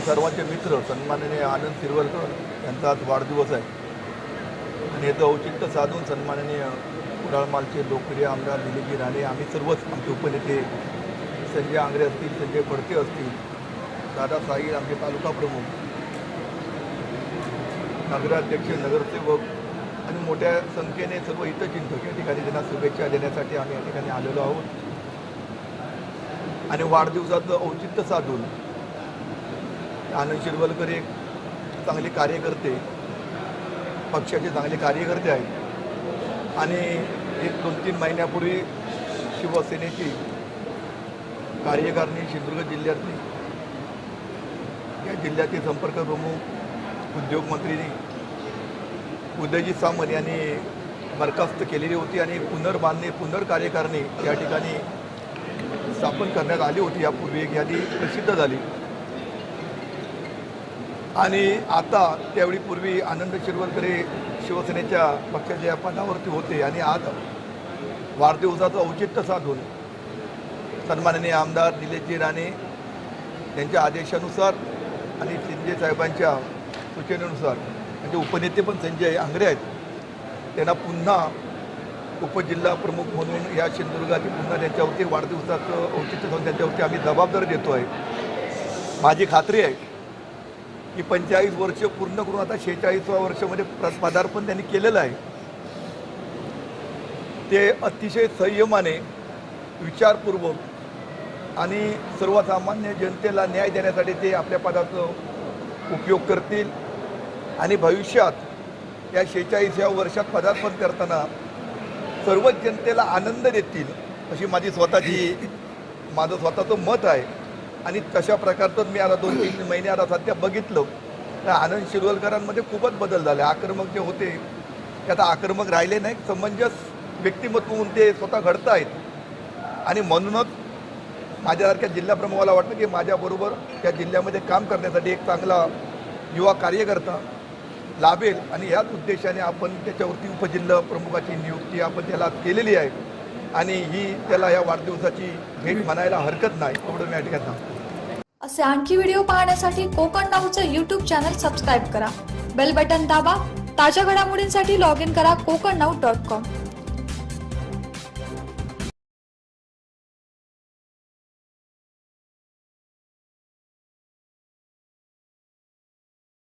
आमचे सर्वांचे मित्र सन्माननीय आनंद शिरवलकर यांचा आज वाढदिवस आहे. आणि याचं औचित्य साधून सन्माननीय कुडाळमालचे लोकप्रिय आमदार दिलीपजी राणे आम्ही सर्वच आमचे उपनेते संजय आंग्रे असतील संजय फडके असतील दादा साहिल आमचे तालुका प्रमुख नगराध्यक्ष नगरसेवक आणि मोठ्या संख्येने सर्व हितचिंतक या ठिकाणी त्यांना शुभेच्छा देण्यासाठी आम्ही या ठिकाणी आलेलो आहोत. आणि वाढदिवसाचं औचित्य साधून आनंद शिरवलकर एक चांगले कार्यकर्ते पक्षाचे चांगले कार्यकर्ते आहेत. आणि एक दोन तीन महिन्यापूर्वी शिवसेनेची कार्यकारिणी सिंधुदुर्ग जिल्ह्यातली या जिल्ह्यातील संपर्क प्रमुख उद्योगमंत्री उदयजी सामंत यांनी बरखास्त केलेली होती आणि पुनर्बांधणी पुनर्कार्यकारिणी या ठिकाणी स्थापन करण्यात आली होती. यापूर्वी एक यादी प्रसिद्ध झाली. आणि आता त्यावेळी पूर्वी आनंद शिरवलकर हे शिवसेनेच्या पक्षाच्या पदावरती होते आणि आज वाढदिवसाचं औचित्य साधून सन्माननीय आमदार निलेशजी राणे यांच्या आदेशानुसार आणि शिंदे साहेबांच्या सूचनेनुसार म्हणजे उपनेते पण संजय आंग्रे आहेत त्यांना पुन्हा उपजिल्हा प्रमुख म्हणून या सिंधुदुर्गाची पुन्हा त्यांच्यावरती वाढदिवसाचं औचित्य साधून त्यांच्यावरती आम्ही जबाबदारी देतो आहे माझी खात्री आहे की पंचेचाळीस वर्ष पूर्ण करून आता शेहेचाळीसव्या वर्षामध्ये पदार्पण त्यांनी केलेलं आहे. ते अतिशय संयमाने विचारपूर्वक आणि सर्वसामान्य जनतेला न्याय देण्यासाठी ते आपल्या पदाचा उपयोग करतील आणि भविष्यात या शेहेचाळीसव्या वर्षात पदार्पण करताना सर्वच जनतेला आनंद देतील अशी माझी स्वतःची माझं स्वतःचं मत आहे. आणि तशा प्रकारचं मी आता दोन तीन महिने आता सध्या बघितलं. तर आनंद शिरवलकरांमध्ये खूपच बदल झाले. आक्रमक जे होते ते आता आक्रमक राहिले नाही समंजस व्यक्तिमत्व म्हणून ते स्वतः घडत आहेत आणि म्हणूनच माझ्यासारख्या जिल्हाप्रमुखाला वाटतं की माझ्याबरोबर त्या जिल्ह्यामध्ये काम करण्यासाठी एक चांगला युवा कार्यकर्ता लाभेल. आणि याच उद्देशाने आपण त्याच्यावरती उपजिल्हा प्रमुखाची नियुक्ती आपण त्याला केलेली आहे. आणि ही त्याला या वाढदिवसाची भेट म्हणायला हरकत नाही एवढं मी या ठिकाणी सांगतो. असे आणखी व्हिडिओ पाहण्यासाठी कोकण नाऊचं यूट्यूब चॅनल सबस्क्राईब करा. बेल बटन दाबा ताज्या घडामोडींसाठी लॉग इन करा कोकण नाऊ डॉट कॉम